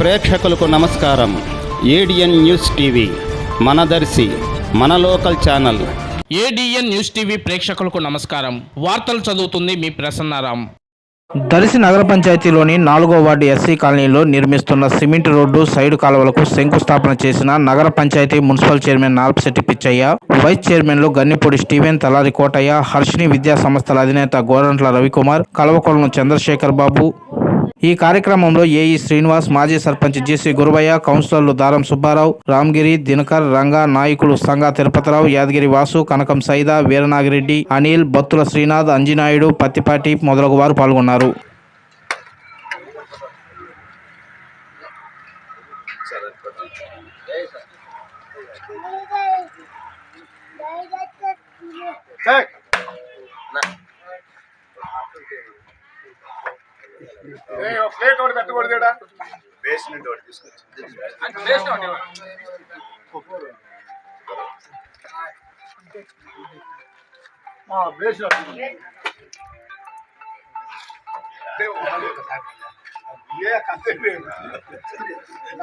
ప్రేక్షకులకు నమస్కారం. ADN news TV మనదర్శి మన local channel. ADN news TV ప్రేక్షకులకు నమస్కారం. వార్తలు చదువుతుంది మీ ప్రసన్నారాం. దర్శి నగర పంచాయతీలోని నాలుగో వార్డు ఎస్సీ కాలనీలో నిర్మిస్తున్న సిమెంట్ రోడ్డు సైడ్ కాలువలకు శంకుస్థాపన చేసిన నగర panchayat municipal chairman Nalpasetty Pichaiah vice చైర్మన్లు గన్నిపూడి స్టీవెన్ తలారి కోటయ్య హర్షిని విద్యా సంస్థల అధినేత గోరంట్ల రవికుమార్ కలవకొలను చంద్రశేఖర్ బాబు ఈ కార్యక్రమంలో ఏఈ శ్రీనివాస్ మాజీ సర్పంచ్ జేసీ గురువయ్య కౌన్సిలర్లు దారం సుబ్బారావు రామ్గిరి దినకర్ రంగా నాయకులు సంగా తిరుపతిరావు యాదగిరి వాసు కనకం సైదా వీరనాగిరెడ్డి అనిల్ బత్తుల శ్రీనాథ్ అంజినాయుడు పత్తిపాటి మొదలగు వారు పాల్గొన్నారు ప్లేట్ ఒకటి పెట్టకూడదు. బేస్మెంట్ ఒకటి తీసుకొచ్చి. ఒకటి.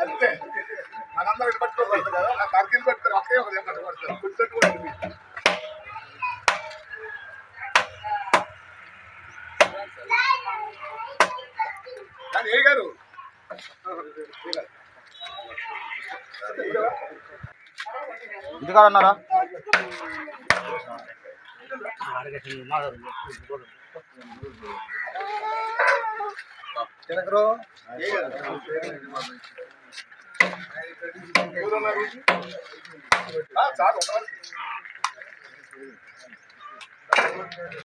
అంతే అంతే. మనందరం ఇటు పట్టుకోకూడదు కదా. ఆ కర్కిలు పెడతారు ఒకే ఒక పట్టుకోడతారు ఏ గారు ఇంటికాడ అన్నారా జనకరు చాలు